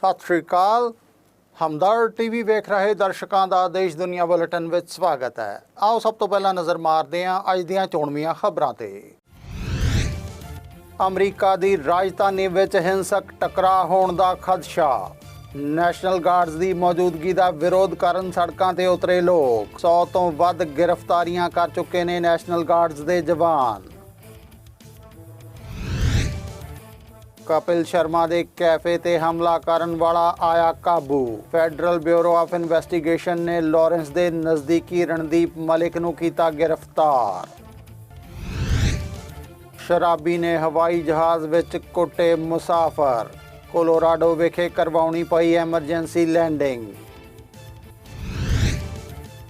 ਸਤਿ ਸ਼੍ਰੀ ਅਕਾਲ। ਹਮਦਰ ਟੀਵੀ ਵੇਖ ਰਹੇ ਦਰਸ਼ਕਾਂ ਦਾ ਦੇਸ਼ ਦੁਨੀਆ ਬੁਲੇਟਿਨ ਵਿੱਚ ਸਵਾਗਤ ਹੈ। ਆਓ ਸਭ ਤੋਂ ਪਹਿਲਾਂ ਨਜ਼ਰ ਮਾਰਦੇ ਹਾਂ ਅੱਜ ਦੀਆਂ ਚੋਣਵੀਆਂ ਖਬਰਾਂ ਤੇ। ਅਮਰੀਕਾ ਦੀ ਰਾਜਧਾਨੀ ਵਿੱਚ ਹਿੰਸਕ ਟਕਰਾਅ ਹੋਣ ਦਾ ਖਦਸ਼ਾ। ਨੈਸ਼ਨਲ ਗਾਰਡਸ ਦੀ ਮੌਜੂਦਗੀ ਦਾ ਵਿਰੋਧ ਕਰਨ ਸੜਕਾਂ ਤੇ ਉਤਰੇ ਲੋਕ। 100 ਤੋਂ ਵੱਧ ਗ੍ਰਿਫਤਾਰੀਆਂ ਕਰ ਚੁੱਕੇ ਨੇ ਨੈਸ਼ਨਲ ਗਾਰਡਸ ਦੇ ਜਵਾਨ। ਕਪਿਲ ਸ਼ਰਮਾ ਦੇ ਕੈਫੇ ਤੇ ਹਮਲਾ ਕਰਨ ਵਾਲਾ ਆਇਆ ਕਾਬੂ। ਫੈਡਰਲ ਬਿਊਰੋ ਆਫ ਇਨਵੈਸਟੀਗੇਸ਼ਨ ਨੇ ਲਾਰੈਂਸ ਦੇ ਨਜ਼ਦੀਕੀ ਰਣਦੀਪ ਮਲਿਕ ਨੂੰ ਕੀਤਾ ਗ੍ਰਿਫਤਾਰ। ਸ਼ਰਾਬੀ ਨੇ ਹਵਾਈ ਜਹਾਜ਼ ਵਿੱਚ ਕੁੱਟੇ ਮੁਸਾਫਰ। ਕੋਲੋਰਾਡੋ ਵਿਖੇ ਕਰਵਾਉਣੀ ਪਈ ਐਮਰਜੈਂਸੀ ਲੈਂਡਿੰਗ।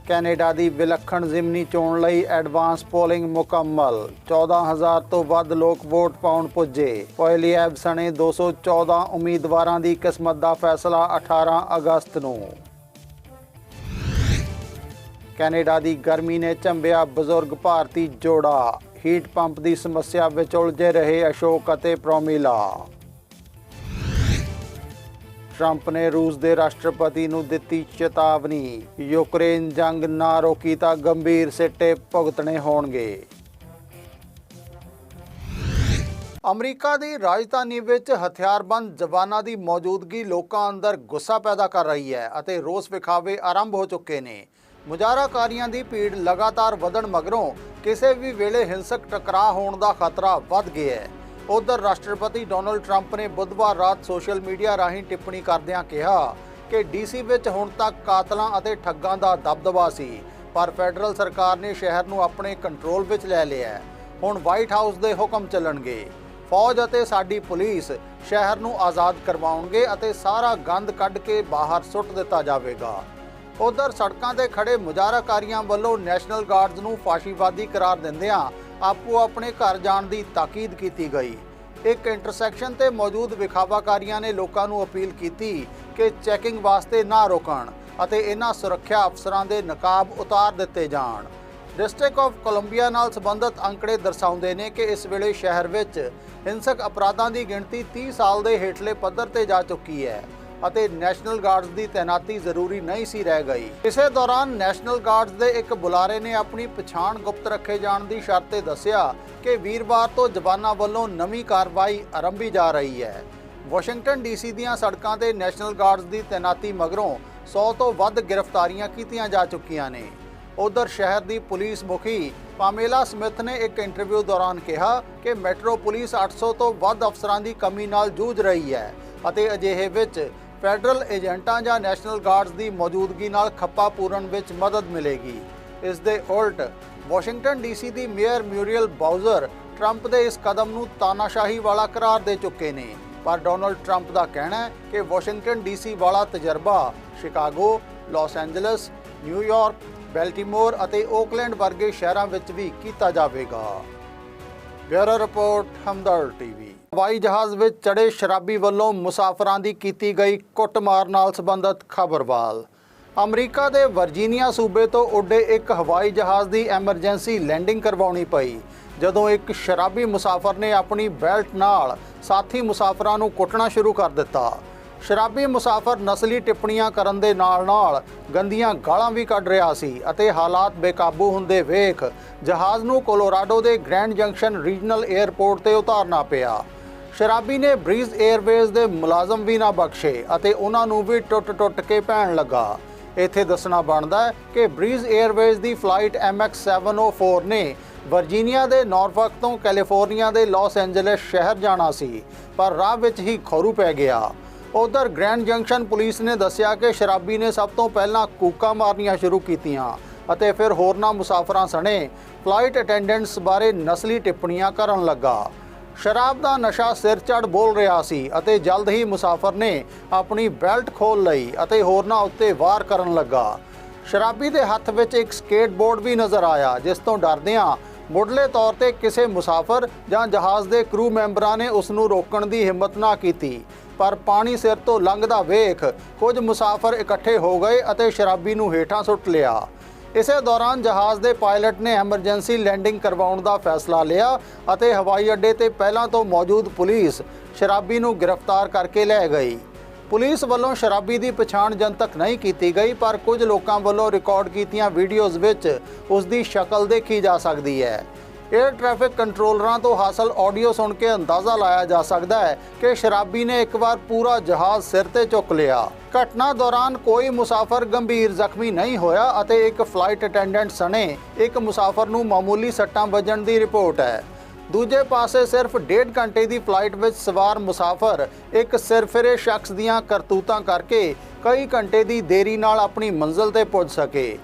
ਕੈਨੇਡਾ ਦੀ ਵਿਲੱਖਣ ਜ਼ਿਮਨੀ ਚੋਣ ਲਈ ਐਡਵਾਂਸ ਪੋਲਿੰਗ ਮੁਕੰਮਲ। 14000 ਤੋਂ ਵੱਧ ਲੋਕ ਵੋਟ ਪਾਉਣ ਪੁੱਜੇ। ਪੋਇਲੀਐਬ ਸਣੇ 214 ਉਮੀਦਵਾਰਾਂ ਦੀ ਕਿਸਮਤ ਦਾ ਫੈਸਲਾ 18 ਅਗਸਤ ਨੂੰ। ਕੈਨੇਡਾ ਦੀ ਗਰਮੀ ਨੇ ਚੰਬਿਆ ਬਜ਼ੁਰਗ ਭਾਰਤੀ ਜੋੜਾ। ਹੀਟ ਪੰਪ ਦੀ ਸਮੱਸਿਆ ਵਿੱਚ ਉਲਝੇ ਰਹੇ ਅਸ਼ੋਕ ਅਤੇ ਪ੍ਰੋਮਿਲਾ। ਟਰੰਪ ਨੇ ਰੂਸ ਦੇ ਰਾਸ਼ਟਰਪਤੀ ਨੂੰ ਦਿੱਤੀ ਚੇਤਾਵਨੀ। ਯੂਕਰੇਨ ਜੰਗ ਨਾ ਰੋਕੀ ਤਾਂ ਗੰਭੀਰ ਸਿੱਟੇ ਭੁਗਤਣੇ ਹੋਣਗੇ। ਅਮਰੀਕਾ ਦੀ ਰਾਜਧਾਨੀ ਵਿੱਚ ਹਥਿਆਰਬੰਦ ਜਵਾਨਾਂ ਦੀ ਮੌਜੂਦਗੀ ਲੋਕਾਂ ਅੰਦਰ ਗੁੱਸਾ ਪੈਦਾ ਕਰ ਰਹੀ ਹੈ ਅਤੇ ਰੋਸ ਵਿਖਾਵੇ ਆਰੰਭ ਹੋ ਚੁੱਕੇ ਨੇ। ਮੁਜ਼ਾਹਰਾਕਾਰੀਆਂ ਦੀ ਭੀੜ ਲਗਾਤਾਰ ਵਧਣ ਮਗਰੋਂ ਕਿਸੇ ਵੀ ਵੇਲੇ ਹਿੰਸਕ ਟਕਰਾਅ ਹੋਣ ਦਾ ਖਤਰਾ ਵੱਧ ਗਿਆ ਹੈ। ਉਧਰ ਰਾਸ਼ਟਰਪਤੀ ਡੋਨਲਡ ਟਰੰਪ ਨੇ ਬੁੱਧਵਾਰ ਰਾਤ ਸੋਸ਼ਲ ਮੀਡੀਆ ਰਾਹੀਂ ਟਿੱਪਣੀ ਕਰਦਿਆਂ ਕਿਹਾ ਕਿ ਡੀਸੀ ਵਿੱਚ ਹੁਣ ਤੱਕ ਕਾਤਲਾਂ ਅਤੇ ਠੱਗਾਂ ਦਾ ਦਬਦਬਾ ਸੀ, ਪਰ ਫੈਡਰਲ ਸਰਕਾਰ ਨੇ ਸ਼ਹਿਰ ਨੂੰ ਆਪਣੇ ਕੰਟਰੋਲ ਵਿੱਚ ਲੈ ਲਿਆ ਹੁਣ ਵਾਈਟ ਹਾਊਸ ਦੇ ਹੁਕਮ ਚੱਲਣਗੇ। ਫੌਜ ਅਤੇ ਸਾਡੀ ਪੁਲਿਸ ਸ਼ਹਿਰ ਨੂੰ ਆਜ਼ਾਦ ਕਰਵਾਉਣਗੇ ਅਤੇ ਸਾਰਾ ਗੰਦ ਕੱਢ ਕੇ ਬਾਹਰ ਸੁੱਟ ਦਿੱਤਾ ਜਾਵੇਗਾ। ਉਧਰ ਸੜਕਾਂ ਤੇ ਖੜੇ ਮੁਜ਼ਾਹਰਾਕਾਰੀਆਂ ਵੱਲੋਂ ਨੈਸ਼ਨਲ ਗਾਰਡਸ ਨੂੰ ਫਾਸ਼ੀਵਾਦੀ ਕਰਾਰ ਦਿੰਦਿਆਂ ਆਪੋ ਆਪਣੇ ਘਰ ਜਾਣ ਦੀ ਤਾਕੀਦ ਕੀਤੀ ਗਈ। ਇੱਕ ਇੰਟਰਸੈਕਸ਼ਨ ਤੇ ਮੌਜੂਦ ਵਿਖਾਵਾਕਾਰੀਆਂ ਨੇ ਲੋਕਾਂ ਨੂੰ ਅਪੀਲ ਕੀਤੀ ਕਿ ਚੈਕਿੰਗ ਵਾਸਤੇ ਨਾ ਰੋਕਣ ਅਤੇ ਇਹਨਾਂ ਸੁਰੱਖਿਆ ਅਫਸਰਾਂ ਦੇ ਨਕਾਬ ਉਤਾਰ ਦਿੱਤੇ ਜਾਣ। ਡਿਸਟ੍ਰਿਕਟ ਆਫ ਕੋਲੰਬੀਆ ਨਾਲ ਸੰਬੰਧਿਤ ਅੰਕੜੇ ਦਰਸਾਉਂਦੇ ਨੇ ਕਿ ਇਸ ਵੇਲੇ ਸ਼ਹਿਰ ਵਿੱਚ ਹਿੰਸਕ ਅਪਰਾਧਾਂ ਦੀ ਗਿਣਤੀ 30 ਸਾਲ ਦੇ ਹੇਠਲੇ ਪੱਧਰ ਤੇ ਜਾ ਚੁੱਕੀ ਹੈ। ਅਤੇ ਨੈਸ਼ਨਲ ਗਾਰਡਸ ਦੀ ਤੈਨਾਤੀ ਜ਼ਰੂਰੀ ਨਹੀਂ ਸੀ ਰਹਿ ਗਈ। ਇਸੇ ਦੌਰਾਨ ਨੈਸ਼ਨਲ ਗਾਰਡਸ ਦੇ ਇੱਕ ਬੁਲਾਰੇ ਨੇ ਆਪਣੀ ਪਛਾਣ ਗੁਪਤ ਰੱਖੇ ਜਾਣ ਦੀ ਸ਼ਰਤ ਤੇ ਦੱਸਿਆ ਕਿ ਵੀਰਵਾਰ ਤੋਂ ਜਵਾਨਾਂ ਵੱਲੋਂ ਨਵੀਂ ਕਾਰਵਾਈ ਆਰੰਭੀ ਜਾ ਰਹੀ ਹੈ। ਵਾਸ਼ਿੰਗਟਨ ਡੀਸੀ ਦੀਆਂ ਸੜਕਾਂ ਤੇ ਨੈਸ਼ਨਲ ਗਾਰਡਸ ਦੀ ਤੈਨਾਤੀ ਮਗਰੋਂ 100 ਤੋਂ ਵੱਧ ਗ੍ਰਿਫਤਾਰੀਆਂ ਕੀਤੀਆਂ ਜਾ ਚੁੱਕੀਆਂ ਨੇ। ਉਧਰ ਸ਼ਹਿਰ ਦੀ ਪੁਲਿਸ ਮੁਖੀ ਪਾਮੇਲਾ ਸਮਿਥ ਨੇ ਇੱਕ ਇੰਟਰਵਿਊ ਦੌਰਾਨ ਕਿਹਾ ਕਿ ਮੈਟਰੋ ਪੁਲਿਸ 800 ਤੋਂ ਵੱਧ ਅਫਸਰਾਂ ਦੀ ਕਮੀ ਨਾਲ ਜੂਝ ਰਹੀ ਹੈ ਅਤੇ ਅਜਿਹੇ ਵਿੱਚ ਫੈਡਰਲ ਏਜੰਟਾਂ ਜਾਂ ਨੈਸ਼ਨਲ ਗਾਰਡਸ ਦੀ ਮੌਜੂਦਗੀ ਨਾਲ ਖੱਪਾ ਪੂਰਨ ਵਿੱਚ ਮਦਦ ਮਿਲੇਗੀ। ਇਸ ਦੇ ਉਲਟ, ਵਾਸ਼ਿੰਗਟਨ ਡੀਸੀ ਦੀ ਮੇਅਰ ਮਿਊਰੀਅਲ ਬਾਊਜ਼ਰ ਟਰੰਪ ਦੇ ਇਸ ਕਦਮ ਨੂੰ ਤਾਨਾਸ਼ਾਹੀ ਵਾਲਾ ਕਰਾਰ ਦੇ ਚੁੱਕੇ ਨੇ। ਪਰ ਡੋਨਲਡ ਟਰੰਪ ਦਾ ਕਹਿਣਾ ਹੈ ਕਿ ਵਾਸ਼ਿੰਗਟਨ ਡੀਸੀ ਵਾਲਾ ਤਜਰਬਾ Chicago, Los Angeles New York Baltimore ਅਤੇ ਓਕਲੈਂਡ ਵਰਗੇ ਸ਼ਹਿਰਾਂ ਵਿੱਚ ਵੀ ਕੀਤਾ ਜਾਵੇਗਾ। Bureau report, Hamdard TV. ਹਵਾਈ ਜਹਾਜ਼ ਵਿੱਚ ਚੜੇ ਸ਼ਰਾਬੀ ਵੱਲੋਂ ਮੁਸਾਫਰਾਂ ਦੀ ਕੀਤੀ ਗਈ ਕੁੱਟਮਾਰ ਨਾਲ ਸੰਬੰਧਿਤ ਖਬਰਵਾਲ ਅਮਰੀਕਾ ਦੇ ਵਰਜੀਨੀਆ ਸੂਬੇ ਤੋਂ ਉੱਡੇ ਇੱਕ ਹਵਾਈ ਜਹਾਜ਼ ਦੀ ਐਮਰਜੈਂਸੀ ਲੈਂਡਿੰਗ ਕਰਵਾਉਣੀ ਪਈ, ਜਦੋਂ ਇੱਕ ਸ਼ਰਾਬੀ ਮੁਸਾਫਰ ਨੇ ਆਪਣੀ ਬੈਲਟ ਨਾਲ ਸਾਥੀ ਮੁਸਾਫਰਾਂ ਨੂੰ ਕੁੱਟਣਾ ਸ਼ੁਰੂ ਕਰ ਦਿੱਤਾ। ਸ਼ਰਾਬੀ ਮੁਸਾਫਰ ਨਸਲੀ ਟਿੱਪਣੀਆਂ ਕਰਨ ਦੇ ਨਾਲ-ਨਾਲ ਗੰਦੀਆਂ ਗਾਲਾਂ ਵੀ ਕੱਢ ਰਿਹਾ ਸੀ ਅਤੇ ਹਾਲਾਤ ਬੇਕਾਬੂ ਹੁੰਦੇ ਵੇਖ ਜਹਾਜ਼ ਨੂੰ ਕੋਲੋਰਾਡੋ ਦੇ ਗ੍ਰੈਂਡ ਜੰਕਸ਼ਨ ਰੀਜਨਲ 에ਅਰਪੋਰਟ ਤੇ ਉਤਾਰਨਾ ਪਿਆ। ਸ਼ਰਾਬੀ ਨੇ ਬ੍ਰੀਜ਼ 에ਅਰਵੇਜ਼ ਦੇ ਮੁਲਾਜ਼ਮ ਵੀ ਨਾ ਬਖਸ਼ੇ ਅਤੇ ਉਹਨਾਂ ਨੂੰ ਵੀ ਟੁੱਟ-ਟੁੱਟ ਕੇ ਪੈਣ ਲੱਗਾ। ਇੱਥੇ ਦੱਸਣਾ ਬਣਦਾ ਹੈ ਕਿ ਬ੍ਰੀਜ਼ 에ਅਰਵੇਜ਼ ਦੀ ਫਲਾਈਟ MX704 ਨੇ ਵਰਜੀਨੀਆ ਦੇ ਨਾਰਫਕ ਤੋਂ ਕੈਲੀਫੋਰਨੀਆ ਦੇ ਲਾਸ ਐਂਜਲਸ ਸ਼ਹਿਰ ਜਾਣਾ ਸੀ, ਪਰ ਰਾਹ ਵਿੱਚ ਹੀ ਖੋਰੂ ਪੈ ਗਿਆ। ਉਧਰ ਗ੍ਰੈਂਡ ਜੰਕਸ਼ਨ ਪੁਲਿਸ ਨੇ ਦੱਸਿਆ ਕਿ ਸ਼ਰਾਬੀ ਨੇ ਸਭ ਤੋਂ ਪਹਿਲਾਂ ਕੂਕਾਂ ਮਾਰਨੀਆਂ ਸ਼ੁਰੂ ਕੀਤੀਆਂ ਅਤੇ ਫਿਰ ਹੋਰਨਾਂ ਮੁਸਾਫਰਾਂ ਸਣੇ ਫਲਾਈਟ ਅਟੈਂਡੈਂਟਸ ਬਾਰੇ ਨਸਲੀ ਟਿੱਪਣੀਆਂ ਕਰਨ ਲੱਗਾ। ਸ਼ਰਾਬ ਦਾ ਨਸ਼ਾ ਸਿਰ ਚੜ ਬੋਲ ਰਿਹਾ ਸੀ ਅਤੇ ਜਲਦ ਹੀ ਮੁਸਾਫਰ ਨੇ ਆਪਣੀ ਬੈਲਟ ਖੋਲ ਲਈ ਅਤੇ ਹੋਰਨਾਂ ਉੱਤੇ ਵਾਰ ਕਰਨ ਲੱਗਾ। ਸ਼ਰਾਬੀ ਦੇ ਹੱਥ ਵਿੱਚ ਇੱਕ ਸਕੇਟਬੋਰਡ ਵੀ ਨਜ਼ਰ ਆਇਆ, ਜਿਸ ਤੋਂ ਡਰਦਿਆਂ ਮੁੱਢਲੇ ਤੌਰ ਤੇ ਕਿਸੇ ਮੁਸਾਫਰ ਜਾਂ ਜਹਾਜ਼ ਦੇ ਕਰੂ ਮੈਂਬਰਾਂ ਨੇ ਉਸ ਨੂੰ ਰੋਕਣ ਦੀ ਹਿੰਮਤ ਨਾ ਕੀਤੀ। ਪਰ ਪਾਣੀ ਸਿਰ ਤੋਂ ਲੰਘਦਾ ਵੇਖ ਕੁਝ ਮੁਸਾਫਰ ਇਕੱਠੇ ਹੋ ਗਏ ਅਤੇ ਸ਼ਰਾਬੀ ਨੂੰ ਹੇਠਾਂ ਸੁੱਟ ਲਿਆ। ਇਸੇ ਦੌਰਾਨ ਜਹਾਜ਼ ਦੇ ਪਾਇਲਟ ਨੇ ਐਮਰਜੈਂਸੀ ਲੈਂਡਿੰਗ ਕਰਵਾਉਣ ਦਾ ਫੈਸਲਾ ਲਿਆ ਅਤੇ ਹਵਾਈ ਅੱਡੇ ਤੇ ਪਹਿਲਾਂ ਤੋਂ ਮੌਜੂਦ ਪੁਲਿਸ ਸ਼ਰਾਬੀ ਨੂੰ ਗ੍ਰਿਫਤਾਰ ਕਰਕੇ ਲੈ ਗਈ। ਪੁਲਿਸ ਵੱਲੋਂ ਸ਼ਰਾਬੀ ਦੀ ਪਛਾਣ ਜਨਤਕ ਨਹੀਂ ਕੀਤੀ ਗਈ, ਪਰ ਕੁਝ ਲੋਕਾਂ ਵੱਲੋਂ ਰਿਕਾਰਡ ਕੀਤੀਆਂ ਵੀਡੀਓਜ਼ ਵਿੱਚ ਉਸ ਦੀ ਸ਼ਕਲ ਦੇਖੀ ਜਾ ਸਕਦੀ ਹੈ। 에ਅਰ ਟ੍ਰੈਫਿਕ ਕੰਟਰੋਲਰਾਂ ਤੋਂ ਹਾਸਲ ਆਡੀਓ ਸੁਣ ਕੇ ਅੰਦਾਜ਼ਾ ਲਾਇਆ ਜਾ ਸਕਦਾ ਹੈ ਕਿ ਸ਼ਰਾਬੀ ਨੇ ਇੱਕ ਵਾਰ ਪੂਰਾ ਜਹਾਜ਼ ਸਿਰ ਤੇ ਚੁੱਕ ਲਿਆ। ਘਟਨਾ ਦੌਰਾਨ ਕੋਈ ਮੁਸਾਫਰ ਗੰਭੀਰ ਜ਼ਖਮੀ ਨਹੀਂ ਹੋਇਆ ਅਤੇ ਇੱਕ ਫਲਾਈਟ ਅਟੈਂਡੈਂਟ ਸਣੇ ਇੱਕ ਮੁਸਾਫਰ ਨੂੰ ਮਾਮੂਲੀ ਸੱਟਾਂ ਵੱਜਣ ਦੀ ਰਿਪੋਰਟ ਹੈ। ਦੂਜੇ ਪਾਸੇ ਸਿਰਫ ਡੇਢ ਘੰਟੇ ਦੀ ਫਲਾਈਟ ਵਿੱਚ ਸਵਾਰ ਮੁਸਾਫਰ ਇੱਕ ਸਿਰਫਿਰੇ ਸ਼ਖਸ ਦੀਆਂ ਕਰਤੂਤਾਂ ਕਰਕੇ ਕਈ ਘੰਟੇ ਦੀ ਦੇਰੀ ਨਾਲ ਆਪਣੀ ਮੰਜ਼ਿਲ ਤੇ ਪਹੁੰਚ ਸਕੇ।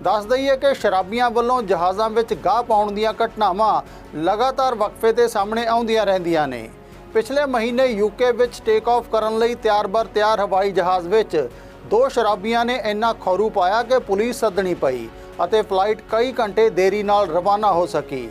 ਦੱਸ ਦਈਏ ਕਿ ਸ਼ਰਾਬੀਆਂ ਵੱਲੋਂ ਜਹਾਜ਼ਾਂ ਵਿੱਚ ਗਾਹ ਪਾਉਣ ਦੀਆਂ ਘਟਨਾਵਾਂ ਲਗਾਤਾਰ ਵਕਫੇ ਤੇ ਸਾਹਮਣੇ ਆਉਂਦੀਆਂ ਰਹਿੰਦੀਆਂ ਨੇ। ਪਿਛਲੇ ਮਹੀਨੇ ਯੂਕੇ ਵਿੱਚ ਟੇਕ ਆਫ ਕਰਨ ਲਈ ਤਿਆਰ-ਬਰ ਤਿਆਰ ਹਵਾਈ ਜਹਾਜ਼ ਵਿੱਚ ਦੋ ਸ਼ਰਾਬੀਆਂ ਨੇ ਇੰਨਾ ਖੌਰੂ ਪਾਇਆ ਕਿ ਪੁਲਿਸ ਸੱਦਣੀ ਪਈ ਅਤੇ ਫਲਾਈਟ ਕਈ ਘੰਟੇ ਦੇਰੀ ਨਾਲ ਰਵਾਨਾ ਹੋ ਸਕੀ।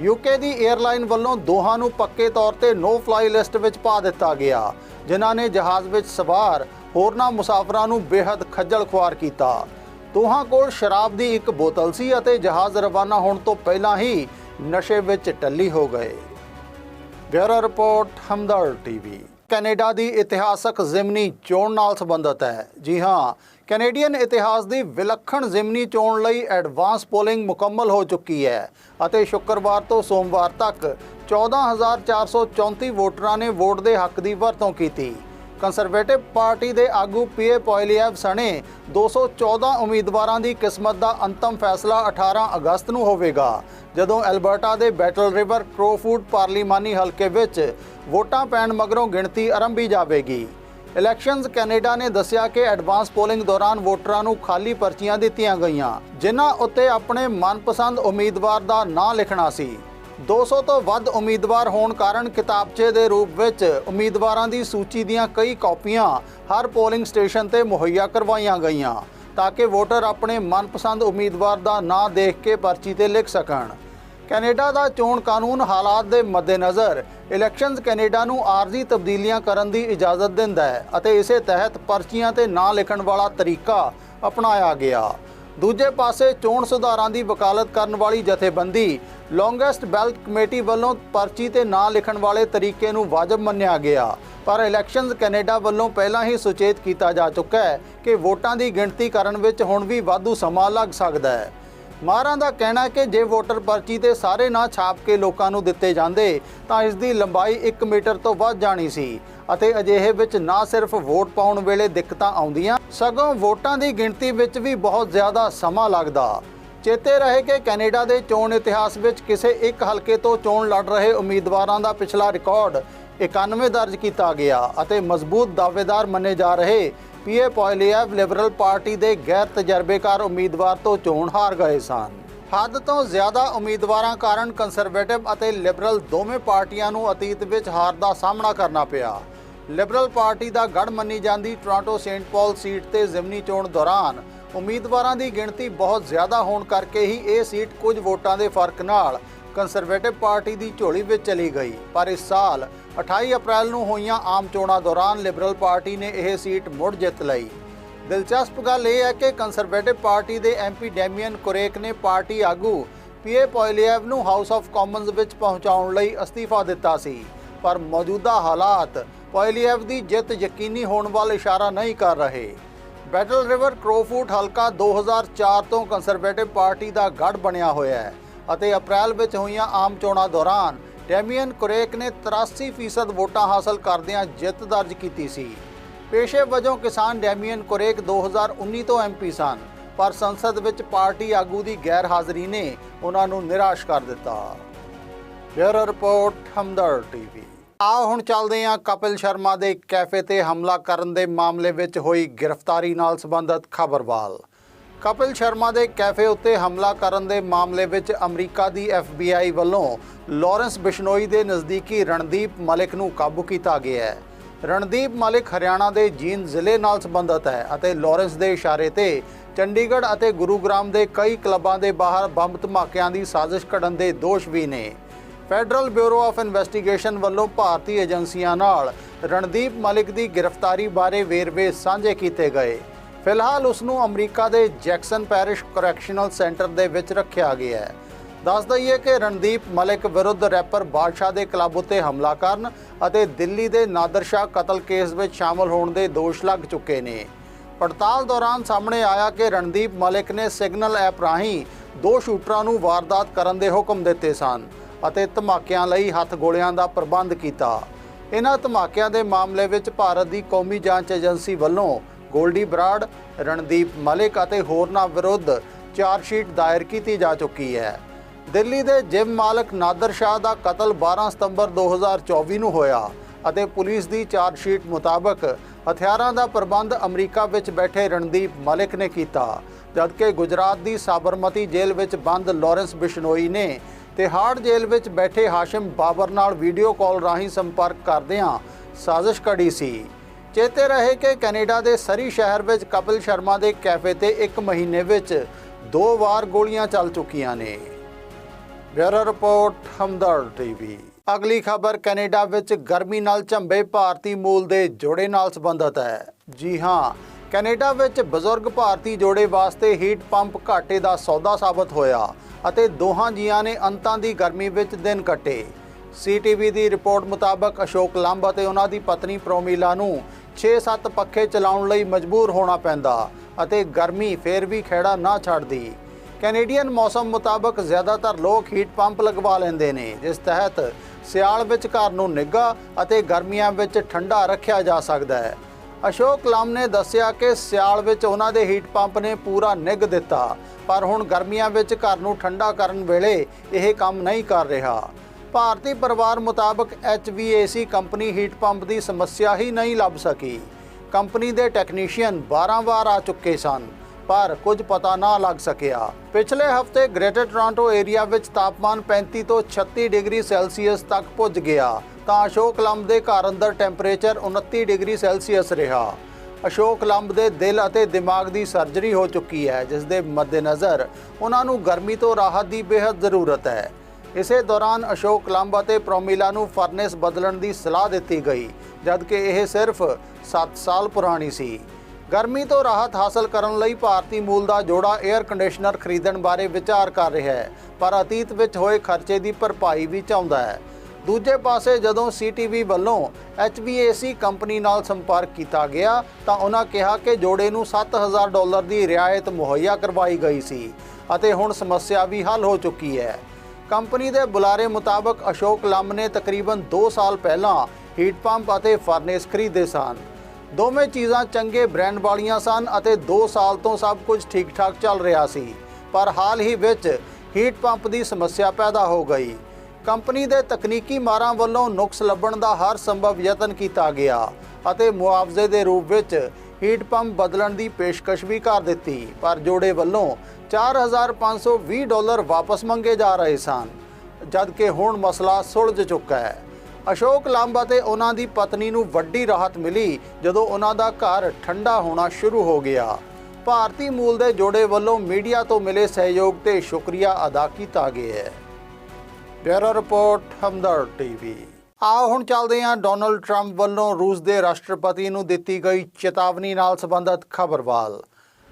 ਯੂਕੇ ਦੀ 에ਅਰਲਾਈਨ ਵੱਲੋਂ ਦੋਹਾਂ ਨੂੰ ਪੱਕੇ ਤੌਰ ਤੇ ਨੋ ਫਲਾਈ ਲਿਸਟ ਵਿੱਚ ਪਾ ਦਿੱਤਾ ਗਿਆ, ਜਿਨ੍ਹਾਂ ਨੇ ਜਹਾਜ਼ ਵਿੱਚ ਸਵਾਰ ਹੋਰਨਾਂ ਮੁਸਾਫਰਾਂ ਨੂੰ ਬੇਹੱਦ ਖੱਜਲ ਖੁਆਰ ਕੀਤਾ। ਦੋਹਾਂ ਕੋਲ ਸ਼ਰਾਬ ਦੀ ਇੱਕ ਬੋਤਲ ਸੀ ਅਤੇ ਜਹਾਜ਼ ਰਵਾਨਾ ਹੋਣ ਤੋਂ ਪਹਿਲਾਂ ਹੀ ਨਸ਼ੇ ਵਿੱਚ ਟੱਲੀ ਹੋ ਗਏ। Bureau report, Hamdard TV. Canada ਦੀ ਇਤਿਹਾਸਕ ਜ਼ਿਮਨੀ ਚੋਣ ਨਾਲ ਸੰਬੰਧਿਤ ਹੈ। ਜੀ ਹਾਂ, ਕੈਨੇਡੀਅਨ ਇਤਿਹਾਸ ਦੀ ਵਿਲੱਖਣ ਜ਼ਿਮਨੀ ਚੋਣ ਲਈ ਐਡਵਾਂਸ ਪੋਲਿੰਗ ਮੁਕੰਮਲ ਹੋ ਚੁੱਕੀ ਹੈ ਅਤੇ ਸ਼ੁੱਕਰਵਾਰ ਤੋਂ ਸੋਮਵਾਰ ਤੱਕ 14434 ਵੋਟਰਾਂ ਨੇ ਵੋਟ ਦੇ ਹੱਕ ਦੀ ਵਰਤੋਂ ਕੀਤੀ। ਕੰਸਰਵੇਟਿਵ ਪਾਰਟੀ ਦੇ ਆਗੂ ਪੀਏ ਪੋਇਲੀਐਵ ਸਣੇ 214 ਉਮੀਦਵਾਰਾਂ ਦੀ ਕਿਸਮਤ ਦਾ ਅੰਤਮ ਫੈਸਲਾ 18 ਅਗਸਤ ਨੂੰ ਹੋਵੇਗਾ। ਜਦੋਂ ਐਲਬਰਟਾ ਦੇ ਬੈਟਲ ਰਿਵਰ, ਕ੍ਰੋਫੂਡ ਪਾਰਲੀਮਾਨੀ ਹਲਕੇ ਵਿੱਚ ਵੋਟਾਂ ਪੈਣ ਮਗਰੋਂ ਗਿਣਤੀ ਆਰੰਭੀ ਜਾਵੇਗੀ। ਇਲੈਕਸ਼ਨਜ਼ ਕੈਨੇਡਾ ਨੇ ਦੱਸਿਆ ਕਿ ਐਡਵਾਂਸ ਪੋਲਿੰਗ ਦੌਰਾਨ ਵੋਟਰਾਂ ਨੂੰ ਖਾਲੀ ਪਰਚੀਆਂ ਦਿੱਤੀਆਂ ਗਈਆਂ, ਜਿਨ੍ਹਾਂ ਉੱਤੇ ਆਪਣੇ ਮਨਪਸੰਦ ਉਮੀਦਵਾਰ ਦਾ ਨਾਂ ਲਿਖਣਾ ਸੀ। 200 ਤੋਂ ਵੱਧ ਉਮੀਦਵਾਰ ਹੋਣ ਕਾਰਨ ਕਿਤਾਬਚੇ ਦੇ ਰੂਪ ਵਿੱਚ ਉਮੀਦਵਾਰਾਂ ਦੀ ਸੂਚੀ ਦੀਆਂ ਕਈ ਕਾਪੀਆਂ ਹਰ ਪੋਲਿੰਗ ਸਟੇਸ਼ਨ ਤੇ ਮੁਹੱਈਆ ਕਰਵਾਈਆਂ ਗਈਆਂ ਤਾਂ ਕਿ ਵੋਟਰ ਆਪਣੇ ਮਨਪਸੰਦ ਉਮੀਦਵਾਰ ਦਾ ਨਾਂ ਦੇਖ ਕੇ ਪਰਚੀ ਤੇ ਲਿਖ ਸਕਣ। ਕੈਨੇਡਾ ਦਾ ਚੋਣ ਕਾਨੂੰਨ ਹਾਲਾਤ ਦੇ ਮੱਦੇਨਜ਼ਰ ਇਲੈਕਸ਼ਨਜ਼ ਕੈਨੇਡਾ ਨੂੰ ਆਰਜ਼ੀ ਤਬਦੀਲੀਆਂ ਕਰਨ ਦੀ ਇਜਾਜ਼ਤ ਦਿੰਦਾ ਹੈ ਅਤੇ ਇਸੇ ਤਹਿਤ ਪਰਚੀਆਂ ਤੇ ਨਾਂ ਲਿਖਣ ਵਾਲਾ ਤਰੀਕਾ ਅਪਣਾਇਆ ਗਿਆ। ਦੂਜੇ ਪਾਸੇ ਚੋਣ ਸੁਧਾਰਾਂ ਦੀ ਵਕਾਲਤ ਕਰਨ ਵਾਲੀ ਜਥੇਬੰਦੀ ਲੌਂਗੈਸਟ ਬੈਲਟ ਕਮੇਟੀ ਵੱਲੋਂ ਪਰਚੀ ਤੇ ਨਾਂ ਲਿਖਣ ਵਾਲੇ ਤਰੀਕੇ ਨੂੰ ਵਾਜਬ ਮੰਨਿਆ ਗਿਆ। ਪਰ ਇਲੈਕਸ਼ਨਜ਼ ਕੈਨੇਡਾ ਵੱਲੋਂ ਪਹਿਲਾਂ ਹੀ ਸੁਚੇਤ ਕੀਤਾ ਜਾ ਚੁੱਕਾ ਹੈ ਕਿ ਵੋਟਾਂ ਦੀ ਗਿਣਤੀ ਕਰਨ ਵਿੱਚ ਹੁਣ ਵੀ ਵਾਧੂ ਸਮਾਂ ਲੱਗ ਸਕਦਾ ਹੈ। ਮਾਹਰਾਂ ਦਾ ਕਹਿਣਾ ਕਿ ਜੇ ਵੋਟਰ ਪਰਚੀ ਤੇ ਸਾਰੇ ਨਾਂ ਛਾਪ ਕੇ ਲੋਕਾਂ ਨੂੰ ਦਿੱਤੇ ਜਾਂਦੇ, ਤਾਂ ਇਸ ਦੀ ਲੰਬਾਈ 1 ਮੀਟਰ ਤੋਂ ਵੱਧ ਜਾਣੀ ਸੀ ਅਤੇ ਅਜਿਹੇ ਵਿੱਚ ਨਾ ਸਿਰਫ ਵੋਟ ਪਾਉਣ ਵੇਲੇ ਦਿੱਕਤਾਂ ਆਉਂਦੀਆਂ, ਸਗੋਂ ਵੋਟਾਂ ਦੀ ਗਿਣਤੀ ਵਿੱਚ ਵੀ ਬਹੁਤ ਜ਼ਿਆਦਾ ਸਮਾਂ ਲੱਗਦਾ। ਚੇਤੇ ਰਹੇ ਕਿ ਕੈਨੇਡਾ ਦੇ ਚੋਣ ਇਤਿਹਾਸ ਵਿੱਚ ਕਿਸੇ ਇੱਕ ਹਲਕੇ ਤੋਂ ਚੋਣ ਲੜ ਰਹੇ ਉਮੀਦਵਾਰਾਂ ਦਾ ਪਿਛਲਾ ਰਿਕਾਰਡ 91 ਦਰਜ ਕੀਤਾ ਗਿਆ ਅਤੇ ਮਜ਼ਬੂਤ ਦਾਅਵੇਦਾਰ ਮੰਨੇ ਜਾ ਰਹੇ ਪੀਏ ਪੋਇਲੀਐਵ ਲਿਬਰਲ ਪਾਰਟੀ ਦੇ ਗੈਰ ਤਜਰਬੇਕਾਰ ਉਮੀਦਵਾਰ ਤੋਂ ਚੋਣ ਹਾਰ ਗਏ ਸਨ। ਹੱਦ ਤੋਂ ਜ਼ਿਆਦਾ ਉਮੀਦਵਾਰਾਂ ਕਾਰਨ ਕੰਸਰਵੇਟਿਵ ਅਤੇ ਲਿਬਰਲ ਦੋਵੇਂ ਪਾਰਟੀਆਂ ਨੂੰ ਅਤੀਤ ਵਿੱਚ ਹਾਰ ਦਾ ਸਾਹਮਣਾ ਕਰਨਾ ਪਿਆ। ਲਿਬਰਲ ਪਾਰਟੀ ਦਾ ਗੜ ਮੰਨੀ ਜਾਂਦੀ ਟੋਰਾਂਟੋ ਸੇਂਟ ਪਾਲ ਸੀਟ ਤੇ ਜ਼ਿਮਨੀ ਚੋਣ ਦੌਰਾਨ ਉਮੀਦਵਾਰਾਂ ਦੀ ਗਿਣਤੀ ਬਹੁਤ ਜ਼ਿਆਦਾ ਹੋਣ ਕਰਕੇ ਹੀ ਇਹ ਸੀਟ ਕੁਝ ਵੋਟਾਂ ਦੇ ਫ਼ਰਕ ਨਾਲ ਕੰਜ਼ਰਵੇਟਿਵ ਪਾਰਟੀ ਦੀ ਝੋਲੀ ਵਿੱਚ ਚਲੀ ਗਈ। ਪਰ ਇਸ ਸਾਲ 28 ਅਪ੍ਰੈਲ ਨੂੰ ਹੋਈਆਂ ਆਮ ਚੋਣਾਂ ਦੌਰਾਨ ਲਿਬਰਲ ਪਾਰਟੀ ਨੇ ਇਹ ਸੀਟ ਮੁੜ ਜਿੱਤ ਲਈ। ਦਿਲਚਸਪ ਗੱਲ ਇਹ ਹੈ ਕਿ ਕੰਜ਼ਰਵੇਟਿਵ ਪਾਰਟੀ ਦੇ ਐਮਪੀ ਡੈਮੀਅਨ ਕੁਰੇਕ ਨੇ ਪਾਰਟੀ ਆਗੂ ਪੀਏ ਪੋਇਲੀਐਵ ਨੂੰ ਹਾਊਸ ਆਫ ਕਾਮਨਸ ਵਿੱਚ ਪਹੁੰਚਾਉਣ ਲਈ ਅਸਤੀਫਾ ਦਿੱਤਾ ਸੀ। ਪਰ ਮੌਜੂਦਾ ਹਾਲਾਤ ਪੋਇਲੀਐਵ ਦੀ ਜਿੱਤ ਯਕੀਨੀ ਹੋਣ ਵੱਲ ਇਸ਼ਾਰਾ ਨਹੀਂ ਕਰ ਰਹੇ। ਬੈਟਲ ਰਿਵਰ ਕ੍ਰੋਫੂਟ ਹਲਕਾ 2004 ਤੋਂ ਕੰਜ਼ਰਵੇਟਿਵ ਪਾਰਟੀ ਦਾ ਗੜ ਬਣਿਆ ਹੋਇਆ ਹੈ ਅਤੇ ਅਪ੍ਰੈਲ ਵਿੱਚ ਹੋਈਆਂ ਆਮ ਚੋਣਾਂ ਦੌਰਾਨ ਡੈਮੀਅਨ ਕੁਰੇਕ ਨੇ 83% ਵੋਟਾਂ ਹਾਸਲ ਕਰਦਿਆਂ ਜਿੱਤ ਦਰਜ ਕੀਤੀ ਸੀ। ਪੇਸ਼ੇ ਵਜੋਂ ਕਿਸਾਨ ਡੈਮੀਅਨ ਕੁਰੇਕ 2019 ਤੋਂ ਐਮਪੀ ਸਨ, ਪਰ ਸੰਸਦ ਵਿੱਚ ਪਾਰਟੀ ਆਗੂ ਦੀ ਗੈਰ ਹਾਜ਼ਰੀ ਨੇ ਉਹਨਾਂ ਨੂੰ ਨਿਰਾਸ਼ ਕਰ ਦਿੱਤਾ। Bureau report Hamdard TV. ਆਓ ਹੁਣ ਚੱਲਦੇ ਹਾਂ ਕਪਿਲ ਸ਼ਰਮਾ ਦੇ ਕੈਫੇ ਤੇ ਹਮਲਾ ਕਰਨ ਦੇ ਮਾਮਲੇ ਵਿੱਚ ਹੋਈ ਗ੍ਰਿਫਤਾਰੀ ਨਾਲ ਸੰਬੰਧਿਤ ਖਬਰਵਾਲ। ਕਪਿਲ ਸ਼ਰਮਾ ਦੇ ਕੈਫੇ ਉੱਤੇ ਹਮਲਾ ਕਰਨ ਦੇ ਮਾਮਲੇ ਵਿੱਚ ਅਮਰੀਕਾ ਦੀ FBI ਵੱਲੋਂ ਲਾਰੈਂਸ ਬਿਸ਼ਨੋਈ ਦੇ ਨਜ਼ਦੀਕੀ ਰਣਦੀਪ ਮਲਿਕ ਨੂੰ ਕਾਬੂ ਕੀਤਾ ਗਿਆ ਹੈ। ਰਣਦੀਪ ਮਲਿਕ ਹਰਿਆਣਾ ਦੇ ਜੀਨ ਜ਼ਿਲ੍ਹੇ ਨਾਲ ਸੰਬੰਧਿਤ ਹੈ ਅਤੇ ਲਾਰੈਂਸ ਦੇ ਇਸ਼ਾਰੇ ਤੇ ਚੰਡੀਗੜ੍ਹ ਅਤੇ ਗੁਰੂਗ੍ਰਾਮ ਦੇ ਕਈ ਕਲੱਬਾਂ ਦੇ ਬਾਹਰ ਬੰਬ ਧਮਾਕਿਆਂ ਦੀ ਸਾਜ਼ਿਸ਼ ਘੜਨ ਦੇ ਦੋਸ਼ ਵੀ ਨੇ। ਫੈਡਰਲ ਬਿਊਰੋ ਆਫ ਇਨਵੈਸਟੀਗੇਸ਼ਨ ਵੱਲੋਂ ਭਾਰਤੀ ਏਜੰਸੀਆਂ ਨਾਲ ਰਣਦੀਪ ਮਲਿਕ ਦੀ ਗ੍ਰਿਫਤਾਰੀ ਬਾਰੇ ਵੇਰਵੇ ਸਾਂਝੇ ਕੀਤੇ ਗਏ। ਫਿਲਹਾਲ ਉਸ ਨੂੰ ਅਮਰੀਕਾ ਦੇ ਜੈਕਸਨ ਪੈਰਿਸ਼ ਕਰੈਕਸ਼ਨਲ ਸੈਂਟਰ ਦੇ ਵਿੱਚ ਰੱਖਿਆ ਗਿਆ ਹੈ। ਦੱਸ ਦਈਏ ਕਿ ਰਣਦੀਪ ਮਲਿਕ ਵਿਰੁੱਧ ਰੈਪਰ ਬਾਦਸ਼ਾਹ ਦੇ ਕਲੱਬ ਉੱਤੇ ਹਮਲਾ ਕਰਨ ਅਤੇ ਦਿੱਲੀ ਦੇ ਨਾਦਰ ਸ਼ਾਹ ਕਤਲ ਕੇਸ ਵਿੱਚ ਸ਼ਾਮਲ ਹੋਣ ਦੇ ਦੋਸ਼ ਲੱਗ ਚੁੱਕੇ ਨੇ। ਪੜਤਾਲ ਦੌਰਾਨ ਸਾਹਮਣੇ ਆਇਆ ਕਿ ਰਣਦੀਪ ਮਲਿਕ ਨੇ ਸਿਗਨਲ ਐਪ ਰਾਹੀਂ ਦੋ ਸ਼ੂਟਰਾਂ ਨੂੰ ਵਾਰਦਾਤ ਕਰਨ ਦੇ ਹੁਕਮ ਦਿੱਤੇ ਸਨ ਅਤੇ ਧਮਾਕਿਆਂ ਲਈ ਹੱਥ ਗੋਲਿਆਂ ਦਾ ਪ੍ਰਬੰਧ ਕੀਤਾ। ਇਹਨਾਂ ਧਮਾਕਿਆਂ ਦੇ ਮਾਮਲੇ ਵਿੱਚ ਭਾਰਤ ਦੀ ਕੌਮੀ ਜਾਂਚ ਏਜੰਸੀ ਵੱਲੋਂ ਗੋਲਡੀ ਬਰਾੜ, ਰਣਦੀਪ ਮਲਿਕ ਅਤੇ ਹੋਰਨਾਂ ਵਿਰੁੱਧ ਚਾਰਜਸ਼ੀਟ ਦਾਇਰ ਕੀਤੀ ਜਾ ਚੁੱਕੀ ਹੈ। ਦਿੱਲੀ ਦੇ ਜਿਮ ਮਾਲਕ ਨਾਦਰ ਸ਼ਾਹ ਦਾ ਕਤਲ 12 ਸਤੰਬਰ 2024 ਨੂੰ ਹੋਇਆ ਅਤੇ ਪੁਲਿਸ ਦੀ ਚਾਰਜਸ਼ੀਟ ਮੁਤਾਬਕ ਹਥਿਆਰਾਂ ਦਾ ਪ੍ਰਬੰਧ ਅਮਰੀਕਾ ਵਿੱਚ ਬੈਠੇ ਰਣਦੀਪ ਮਲਿਕ ਨੇ ਕੀਤਾ, ਜਦਕਿ ਗੁਜਰਾਤ ਦੀ ਸਾਬਰਮਤੀ ਜੇਲ੍ਹ ਵਿੱਚ ਬੰਦ ਲਾਰੈਂਸ ਬਿਸ਼ਨੋਈ ਨੇ ਤਿਹਾੜ ਜੇਲ੍ਹ ਵਿੱਚ ਬੈਠੇ ਹਾਸ਼ਿਮ ਬਾਬਰ ਨਾਲ ਵੀਡੀਓ ਕਾਲ ਰਾਹੀਂ ਸੰਪਰਕ ਕਰਦਿਆਂ ਸਾਜ਼ਿਸ਼ ਘੜੀ ਸੀ। ਚੇਤੇ ਰਹੇ ਕਿ ਕੈਨੇਡਾ ਦੇ ਸਰੀ ਸ਼ਹਿਰ ਵਿੱਚ ਕਪਿਲ ਸ਼ਰਮਾ ਦੇ ਕੈਫੇ ਤੇ ਇੱਕ ਮਹੀਨੇ ਵਿੱਚ ਦੋ ਵਾਰ ਗੋਲੀਆਂ ਚੱਲ ਚੁੱਕੀਆਂ ਨੇ। Bureau report, Hamdard TV. ਅਗਲੀ ਖਬਰ, ਕੈਨੇਡਾ ਵਿੱਚ ਗਰਮੀ ਨਾਲ ਝੰਬੇ ਭਾਰਤੀ ਮੂਲ ਦੇ ਜੋੜੇ ਨਾਲ ਸੰਬੰਧਿਤ ਹੈ। ਜੀ ਹਾਂ, ਕੈਨੇਡਾ ਵਿੱਚ ਬਜ਼ੁਰਗ ਭਾਰਤੀ ਜੋੜੇ ਵਾਸਤੇ ਹੀਟ ਪੰਪ ਘਾਟੇ ਦਾ ਸੌਦਾ ਸਾਬਤ ਹੋਇਆ ਅਤੇ ਦੋਹਾਂ ਜੀਆਂ ਨੇ ਅੰਤਾਂ ਦੀ ਗਰਮੀ ਵਿੱਚ ਦਿਨ ਕੱਟੇ। ਸੀਟੀਵੀ ਦੀ ਰਿਪੋਰਟ ਮੁਤਾਬਕ ਅਸ਼ੋਕ ਲੰਬ ਅਤੇ ਉਹਨਾਂ ਦੀ ਪਤਨੀ ਪ੍ਰੋਮੀਲਾ ਨੂੰ 6-7 ਪੱਖੇ ਚਲਾਉਣ ਲਈ ਮਜਬੂਰ ਹੋਣਾ ਪੈਂਦਾ ਅਤੇ ਗਰਮੀ ਫੇਰ ਵੀ ਖੇੜਾ ਨਾ ਛੱਡਦੀ। ਕੈਨੇਡੀਅਨ ਮੌਸਮ ਮੁਤਾਬਕ ਜ਼ਿਆਦਾਤਰ ਲੋਕ ਹੀਟ ਪੰਪ ਲਗਵਾ ਲੈਂਦੇ ਨੇ, ਜਿਸ ਤਹਿਤ ਸਿਆਲ ਵਿੱਚ ਘਰ ਨੂੰ ਨਿੱਘਾ ਅਤੇ ਗਰਮੀਆਂ ਵਿੱਚ ਠੰਡਾ ਰੱਖਿਆ ਜਾ ਸਕਦਾ ਹੈ। ਅਸ਼ੋਕ ਲਾਮ ਨੇ ਦੱਸਿਆ ਕਿ ਸਿਆਲ ਵਿੱਚ ਉਹਨਾਂ ਦੇ ਹੀਟ ਪੰਪ ਨੇ ਪੂਰਾ ਨਿੱਘ ਦਿੱਤਾ, ਪਰ ਹੁਣ ਗਰਮੀਆਂ ਵਿੱਚ ਘਰ ਨੂੰ ਠੰਡਾ ਕਰਨ ਵੇਲੇ ਇਹ ਕੰਮ ਨਹੀਂ ਕਰ ਰਿਹਾ। ਭਾਰਤੀ ਪਰਿਵਾਰ ਮੁਤਾਬਕ HVAC ਕੰਪਨੀ ਹੀਟ ਪੰਪ ਦੀ ਸਮੱਸਿਆ ਹੀ ਨਹੀਂ ਲੱਭ ਸਕੀ। ਕੰਪਨੀ ਦੇ ਟੈਕਨੀਸ਼ੀਅਨ 12 ਵਾਰ ਆ ਚੁੱਕੇ ਸਨ, ਪਰ ਕੁਝ ਪਤਾ ਨਾ ਲੱਗ ਸਕਿਆ। ਪਿਛਲੇ ਹਫ਼ਤੇ ਗ੍ਰੇਟਰ ਟੋਰਾਂਟੋ ਏਰੀਆ ਵਿੱਚ ਤਾਪਮਾਨ 35 ਤੋਂ 36 ਡਿਗਰੀ ਸੈਲਸੀਅਸ ਤੱਕ ਪੁੱਜ ਗਿਆ, ਤਾਂ ਅਸ਼ੋਕ ਲੰਬ ਦੇ ਘਰ ਅੰਦਰ ਟੈਂਪਰੇਚਰ 29 ਡਿਗਰੀ ਸੈਲਸੀਅਸ ਰਿਹਾ। ਅਸ਼ੋਕ ਲੰਬ ਦੇ ਦਿਲ ਅਤੇ ਦਿਮਾਗ ਦੀ ਸਰਜਰੀ ਹੋ ਚੁੱਕੀ ਹੈ, ਜਿਸ ਦੇ ਮੱਦੇਨਜ਼ਰ ਉਹਨਾਂ ਨੂੰ ਗਰਮੀ ਤੋਂ ਰਾਹਤ ਦੀ ਬੇਹੱਦ ਜ਼ਰੂਰਤ ਹੈ। ਇਸੇ ਦੌਰਾਨ ਅਸ਼ੋਕ ਲੰਬ ਅਤੇ ਪ੍ਰੋਮੀਲਾ ਨੂੰ ਫਰਨੇਸ ਬਦਲਣ ਦੀ ਸਲਾਹ ਦਿੱਤੀ ਗਈ, ਜਦਕਿ ਇਹ ਸਿਰਫ 7 ਸਾਲ ਪੁਰਾਣੀ ਸੀ। ਗਰਮੀ ਤੋਂ ਰਾਹਤ ਹਾਸਲ ਕਰਨ ਲਈ ਭਾਰਤੀ ਮੂਲ ਦਾ ਜੋੜਾ 에ਅਰ ਕੰਡੀਸ਼ਨਰ ਖਰੀਦਣ ਬਾਰੇ ਵਿਚਾਰ ਕਰ ਰਿਹਾ ਹੈ, ਪਰ ਅਤੀਤ ਵਿੱਚ ਹੋਏ ਖਰਚੇ ਦੀ ਭਰਪਾਈ ਵੀ ਚਾਹੁੰਦਾ ਹੈ। ਦੂਜੇ ਪਾਸੇ ਜਦੋਂ ਸੀਟੀਵੀ ਵੱਲੋਂ HVAC ਕੰਪਨੀ ਨਾਲ ਸੰਪਰਕ ਕੀਤਾ ਗਿਆ, ਤਾਂ ਉਹਨਾਂ ਕਿਹਾ ਕਿ ਜੋੜੇ ਨੂੰ 7000 ਡਾਲਰ ਦੀ ਰਿਆਇਤ ਮੁਹੱਈਆ ਕਰਵਾਈ ਗਈ ਸੀ, ਅਤੇ ਹੁਣ ਸਮੱਸਿਆ ਵੀ ਹੱਲ ਹੋ ਚੁੱਕੀ ਹੈ। ਕੰਪਨੀ ਦੇ ਬੁਲਾਰੇ ਮੁਤਾਬਕ ਅਸ਼ੋਕ ਲੰਮ ਨੇ ਤਕਰੀਬਨ 2 ਸਾਲ ਪਹਿਲਾਂ ਹੀਟ ਪੰਪ ਅਤੇ ਫਰਨੇਸ ਖਰੀਦੇ ਸਨ। ਦੋਵੇਂ ਚੀਜ਼ਾਂ ਚੰਗੇ ਬ੍ਰਾਂਡ ਵਾਲੀਆਂ ਸਨ ਅਤੇ 2 ਸਾਲ ਤੋਂ ਸਭ ਕੁਝ ਠੀਕ-ਠਾਕ ਚੱਲ ਰਿਹਾ ਸੀ। ਪਰ ਹਾਲ ਹੀ ਵਿੱਚ ਹੀਟ ਪੰਪ ਦੀ ਸਮੱਸਿਆ ਪੈਦਾ ਹੋ ਗਈ। ਕੰਪਨੀ ਦੇ ਤਕਨੀਕੀ ਮਾਰਾਂ ਵੱਲੋਂ ਨੁਕਸ ਲੱਭਣ ਦਾ ਹਰ ਸੰਭਵ ਯਤਨ ਕੀਤਾ ਗਿਆ ਅਤੇ ਮੁਆਵਜ਼ੇ ਦੇ ਰੂਪ ਵਿੱਚ ਹੀਟ ਪੰਪ ਬਦਲਣ ਦੀ ਪੇਸ਼ਕਸ਼ ਵੀ ਕਰ ਦਿੱਤੀ, ਪਰ ਜੋੜੇ ਵੱਲੋਂ 4520 ਡਾਲਰ ਵਾਪਸ ਮੰਗੇ ਜਾ ਰਹੇ ਸਨ, ਜਦਕਿ ਹੁਣ ਮਸਲਾ ਸੁਲਝ ਚੁੱਕਾ ਹੈ। ਅਸ਼ੋਕ ਲਾਂਬਾ ਅਤੇ ਉਹਨਾਂ ਦੀ ਪਤਨੀ ਨੂੰ ਵੱਡੀ ਰਾਹਤ ਮਿਲੀ, ਜਦੋਂ ਉਹਨਾਂ ਦਾ ਘਰ ਠੰਡਾ ਹੋਣਾ ਸ਼ੁਰੂ ਹੋ ਗਿਆ। ਭਾਰਤੀ ਮੂਲ ਦੇ ਜੋੜੇ ਵੱਲੋਂ ਮੀਡੀਆ ਤੋਂ ਮਿਲੇ ਸਹਿਯੋਗ ਤੇ ਸ਼ੁਕਰੀਆ ਅਦਾ ਕੀਤਾ ਗਿਆ ਹੈ। Bureau report, Hamdard TV. ਆਓ ਹੁਣ ਚੱਲਦੇ ਹਾਂ ਡੋਨਲਡ ਟਰੰਪ ਵੱਲੋਂ ਰੂਸ ਦੇ ਰਾਸ਼ਟਰਪਤੀ ਨੂੰ ਦਿੱਤੀ ਗਈ ਚੇਤਾਵਨੀ ਨਾਲ ਸੰਬੰਧਿਤ ਖਬਰ ਵੱਲ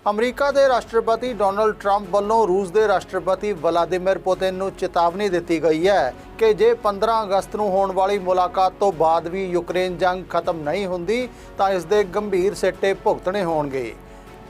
ਅਮਰੀਕਾ ਦੇ ਰਾਸ਼ਟਰਪਤੀ ਡੋਨਲਡ ਟਰੰਪ ਵੱਲੋਂ ਰੂਸ ਦੇ ਰਾਸ਼ਟਰਪਤੀ ਵਲਾਦੀਮਿਰ ਪੁਤਿਨ ਨੂੰ ਚੇਤਾਵਨੀ ਦਿੱਤੀ ਗਈ ਹੈ ਕਿ ਜੇ 15 ਅਗਸਤ ਨੂੰ ਹੋਣ ਵਾਲੀ ਮੁਲਾਕਾਤ ਤੋਂ ਬਾਅਦ ਵੀ ਯੂਕਰੇਨ ਜੰਗ ਖਤਮ ਨਹੀਂ ਹੁੰਦੀ, ਤਾਂ ਇਸ ਦੇ ਗੰਭੀਰ ਸਿੱਟੇ ਭੁਗਤਣੇ ਹੋਣਗੇ।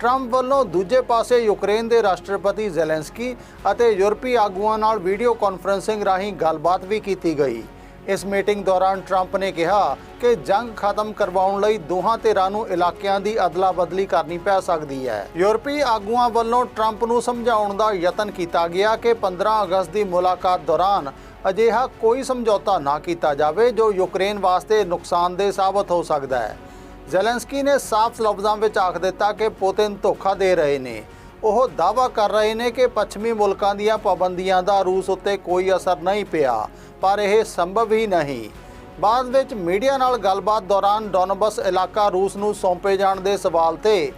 ਟਰੰਪ ਵੱਲੋਂ ਦੂਜੇ ਪਾਸੇ ਯੂਕਰੇਨ ਦੇ ਰਾਸ਼ਟਰਪਤੀ ਜ਼ੈਲੈਂਸਕੀ ਅਤੇ ਯੂਰਪੀ ਆਗੂਆਂ ਨਾਲ ਵੀਡੀਓ ਕਾਨਫਰੰਸਿੰਗ ਰਾਹੀਂ ਗੱਲਬਾਤ ਵੀ ਕੀਤੀ ਗਈ। ਇਸ ਮੀਟਿੰਗ ਦੌਰਾਨ ਟਰੰਪ ਨੇ ਕਿਹਾ ਕਿ ਜੰਗ ਖਤਮ ਕਰਵਾਉਣ ਲਈ ਦੋਹਾਂ ਧਿਰਾਂ ਨੂੰ ਇਲਾਕਿਆਂ ਦੀ ਅਦਲਾ-ਬਦਲੀ ਕਰਨੀ ਪੈ ਸਕਦੀ ਹੈ। ਯੂਰਪੀ ਆਗੂਆਂ ਵੱਲੋਂ ਟਰੰਪ ਨੂੰ ਸਮਝਾਉਣ ਦਾ ਯਤਨ ਕੀਤਾ ਗਿਆ ਕਿ 15 ਅਗਸਤ ਦੀ ਮੁਲਾਕਾਤ ਦੌਰਾਨ ਅਜਿਹਾ ਕੋਈ ਸਮਝੌਤਾ ਨਾ ਕੀਤਾ ਜਾਵੇ ਜੋ ਯੂਕਰੇਨ ਵਾਸਤੇ ਨੁਕਸਾਨਦੇਹ ਸਾਬਤ ਹੋ ਸਕਦਾ ਹੈ। ਜ਼ੈਲੈਂਸਕੀ ਨੇ ਸਾਫ਼ ਲਫ਼ਜ਼ਾਂ ਵਿੱਚ ਆਖ ਦਿੱਤਾ ਕਿ ਪੁਤਿਨ ਧੋਖਾ ਦੇ ਰਹੇ ਨੇ। ਉਹ ਦਾਅਵਾ ਕਰ ਰਹੇ ਨੇ ਕਿ ਪੱਛਮੀ ਮੁਲਕਾਂ ਦੀਆਂ ਪਾਬੰਦੀਆਂ ਦਾ ਰੂਸ ਉੱਤੇ ਕੋਈ ਅਸਰ ਨਹੀਂ ਪਿਆ। ਪਰ ਇਹ ਸੰਭਵ ਹੀ ਨਹੀਂ। ਬਾਅਦ ਵਿੱਚ ਮੀਡੀਆ ਨਾਲ ਗੱਲਬਾਤ ਦੌਰਾਨ ਡੋਨਬਸ ਇਲਾਕਾ ਰੂਸ ਨੂੰ ਸੌਂਪੇ ਜਾਣ ਦੇ ਸਵਾਲ ਤੇ